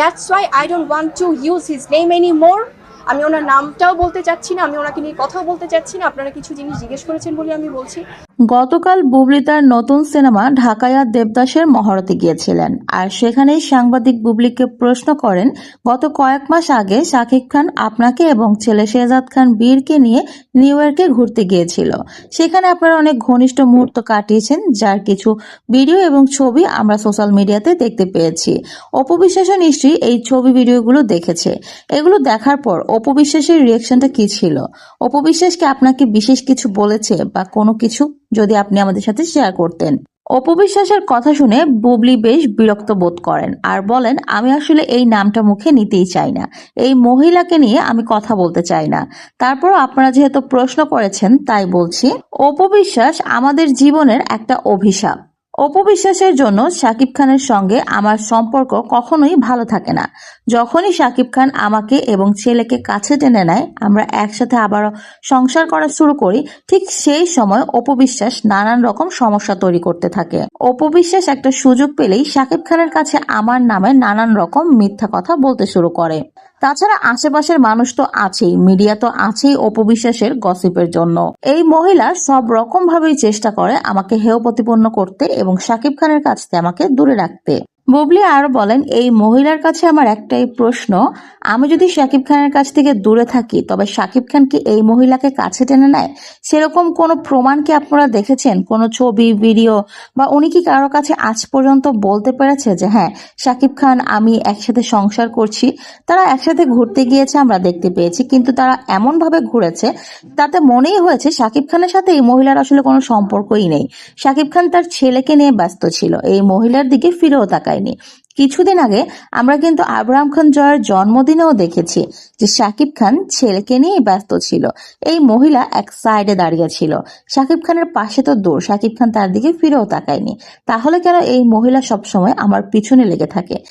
That's why I don't want to use his name any more আমি ওনার নামটাও বলতে চাচ্ছি না, আমি ওনাকে নিয়ে কথাও বলতে চাচ্ছি না। আপনারা কিছু জিনিস জিজ্ঞেস করেছেন বলে আমি বলছি। গতকাল বুবলি তার নতুন সিনেমা ঢাকায়া দেবদাসের মহরতে গিয়েছিলেন। আর সেখানেই সাংবাদিক বুবলিকে প্রশ্ন করেন, গত কয়েক মাস আগে শাকিব খান আপনাকে এবং ছেলে শেহজাদ খান বীরকে নিয়ে নিউ ইয়র্কে ঘুরতে গিয়েছিল। সেখানে আপনারা অনেক ঘনিষ্ঠ মুহূর্ত কাটিয়েছেন, যার কিছু ভিডিও এবং ছবি আমরা সোশ্যাল মিডিয়াতে দেখতে পেয়েছি। অপু বিশ্বাসও নিশ্চয়ই এই ছবি ভিডিওগুলো দেখেছে। এগুলো দেখার পর অপু বিশ্বাসের রিয়েকশনটা কি ছিল? অপু বিশ্বাস কি আপনাকে বিশেষ কিছু বলেছে বা কোনো কিছু যদি আপনি আমাদের সাথে শেয়ার করতেন। অপবিশ্বাসের কথা শুনে বুবলি বেশ বিরক্ত বোধ করেন আর বলেন, আমি আসলে এই নামটা মুখে নিতেই চাই না। এই মহিলাকে নিয়ে আমি কথা বলতে চাই না। তারপর আপনারা যেহেতু প্রশ্ন করেছেন, তাই বলছি। অপবিশ্বাস আমাদের জীবনের একটা অভিশাপ। অপবিশ্বাসের জন্য শাকিব খানের সঙ্গে আমার সম্পর্ক কখনোই ভালো থাকে না। যখনই শাকিব খান আমাকে এবং ছেলেকে কাছে টেনে নেয়, আমরা একসাথে আবারও সংসার করা শুরু করি, ঠিক সেই সময় অপবিশ্বাস নানান রকম সমস্যা তৈরি করতে থাকে। অপবিশ্বাস একটা সুযোগ পেলেই শাকিব খানের কাছে আমার নামে নানান রকম মিথ্যা কথা বলতে শুরু করে। তাছাড়া আশেপাশের মানুষ তো আছেই, মিডিয়া তো আছেই অপবিশ্বাসের গসিপের জন্য। এই মহিলা সব রকম ভাবেই চেষ্টা করে আমাকে হেয় প্রতিপন্ন করতে এবং সাকিব খানের কাছ থেকে আমাকে দূরে রাখতে। বুবলি আরও বলেন, এই মহিলার কাছে আমার একটাই প্রশ্ন, আমি যদি শাকিব খানের কাছ থেকে দূরে থাকি, তবে শাকিব খান কি এই মহিলাকে কাছে টেনে নেয়? সেরকম কোনো প্রমাণ কি আপনারা দেখেছেন? কোনো ছবি, ভিডিও? বা উনি কি কারও কাছে আজ পর্যন্ত বলতে পেরেছে যে হ্যাঁ শাকিব খান, আমি একসাথে সংসার করছি? তারা একসাথে ঘুরতে গিয়েছে, আমরা দেখতে পেয়েছি, কিন্তু তারা এমন ভাবে ঘুরেছে, তাতে মনেই হয়েছে শাকিব খানের সাথে এই মহিলার আসলে কোনো সম্পর্কই নেই। শাকিব খান তার ছেলেকে নিয়ে ব্যস্ত ছিল, এই মহিলার দিকে ফিরেও তাকায়নি কিছুদিন আগে আমরা কিন্তু আব্রাহাম খান জয়ের জন্মদিনেও দেখেছি যে শাকিব খান ছেলেকে নিয়ে ব্যস্ত ছিল। এই মহিলা এক সাইডে দাঁড়িয়ে ছিল। শাকিব খানের পাশে তো দূর, শাকিব খান তার দিকে ফিরেও তাকায়নি। তাহলে কেন এই মহিলা সবসময় আমার পিছনে লেগে থাকে?